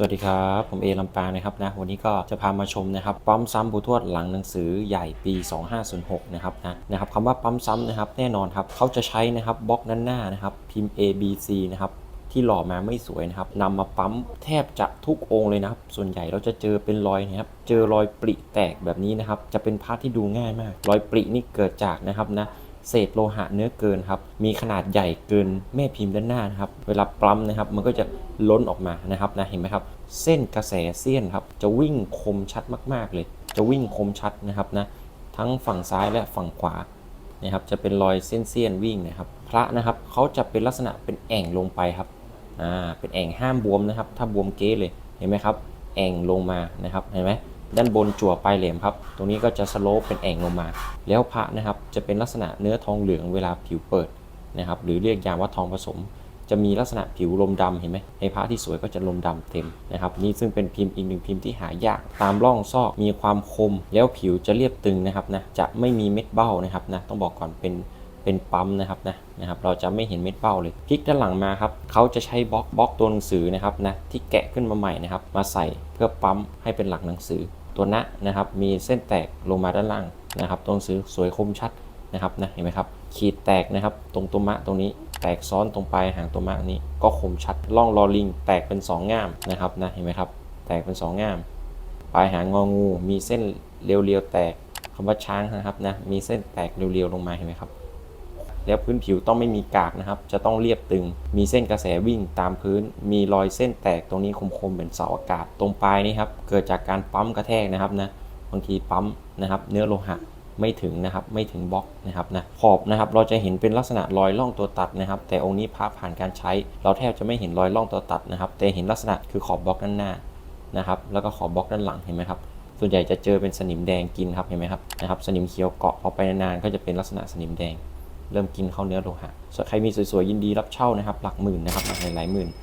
สวัสดีครับ ผมเอลำปางนะครับนะวันนี้ก็จะพามาชมนะครับปั๊มซ้ำบูทวดหลังหนังสือใหญ่ปี 2506 นะครับนะนะครับคำว่าปั๊มซ้ำนะครับแน่นอนครับเขาจะใช้นะครับบล็อกด้านหน้านะครับพิมพ์ A B C นะครับที่หล่อมาไม่สวยนะครับนำมาปั๊มแทบจะทุกองค์เลยนะครับ ส่วนใหญ่เราจะเจอเป็นรอยนะครับ เจอรอยปริแตกแบบนี้นะครับ จะเป็นพาร์ทที่ดูง่ายมาก รอยปรินี่เกิดจากนะครับนะ เศษโลหะเนื้อเกินครับ มีขนาดใหญ่เกินแม่พิมพ์ด้านหน้านะครับ เวลาปั๊มนะครับ มันก็จะล้นออกมานะครับนะ เห็นไหมครับ เส้นกระแสเสี้ยนครับ จะวิ่งคมชัดมาก ๆ เลย จะวิ่งคมชัดนะครับนะ ทั้งฝั่งซ้ายและฝั่งขวานะครับ จะเป็นรอยเส้นเสี้ยนวิ่งนะครับ พระนะครับเขาจะเป็นลักษณะเป็นแอ่งลงไปครับ อ่า เป็นแอ่งห้ามบวมนะครับ ถ้าบวมเก๊เลย เห็นไหมครับ แอ่งลงมานะครับ เห็นไหม ด้านบนจั่วปลายแหลมครับ ตรงนี้ก็จะสโลปเป็นแอ่งลงมา แล้วพระนะครับจะเป็นลักษณะเนื้อทองเหลืองเวลาผิวเปิดนะครับ หรือเรียกยามว่าทองผสม จะมีลักษณะผิวลมดำเห็นไหมในพระที่สวยก็จะลมดำเต็มนะครับ นี่ซึ่งเป็นพิมพ์อีกหนึ่งพิมพ์ที่หายาก ตามร่องซอกมีความคม แล้วผิวจะเรียบตึงนะครับนะ จะไม่มีเม็ดเบ้านะครับนะ ต้องบอกก่อนเป็น เป็นปั๊มนะครับนะนะครับเราจะไม่เห็นเม็ดเป้าเลยพลิกด้านหลังมาครับเขาจะใช้บล็อกบล็อกตัวหนังสือนะครับนะที่แกะขึ้นมาใหม่นะครับมาใส่เพื่อปั๊มให้เป็นหลักหนังสือ ตัวนะนะครับมีเส้นแตกลงมาด้านล่างนะครับตัวหนังสือสวยคมชัดนะครับนะเห็นไหมครับขีดแตกนะครับตรงตัวมะตรงนี้แตกซ้อนตรงปลายหางตัวมะนี้ก็คมชัดล่องลอลิง แตกเป็นสองง่ามนะครับนะเห็นไหมครับแตกเป็นสองง่าม ปลายหางงองู มีเส้นเรียวๆแตกคำว่าช้างนะครับนะมีเส้นแตกเรียวๆลงมาเห็นไหมครับ แล้วพื้นผิวต้องไม่มีกากนะครับ จะต้องเรียบตึง มีเส้นกระแสวิ่งตามพื้น มีรอยเส้นแตกตรงนี้คมๆ เป็นเสาอากาศ ตรงปลายนี่ครับ เกิดจากการปั๊มกระแทกนะครับนะ บางทีปั๊มนะครับ เนื้อโลหะไม่ถึงนะครับ ไม่ถึงบล็อกนะครับนะ ขอบนะครับ เราจะเห็นเป็นลักษณะรอยร่องตัวตัดนะครับ แต่องค์นี้พระผ่านการใช้ เราแทบจะไม่เห็นรอยร่องตัวตัดนะครับ แต่เห็นลักษณะคือขอบบล็อกด้านหน้านะครับ แล้วก็ขอบบล็อกด้านหลังเห็นไหมครับส่วนใหญ่จะเจอเป็นสนิมแดงกินครับเห็นไหมครับนะครับ สนิมเขียวเกาะพอไปนานๆก็จะเป็นลักษณะสนิมแดง เริ่มกินเข้าเนื้อโลหะส่วนใครมีสวยๆยินดีรับเช่านะครับ หลักหมื่นนะครับหลายหลายหมื่น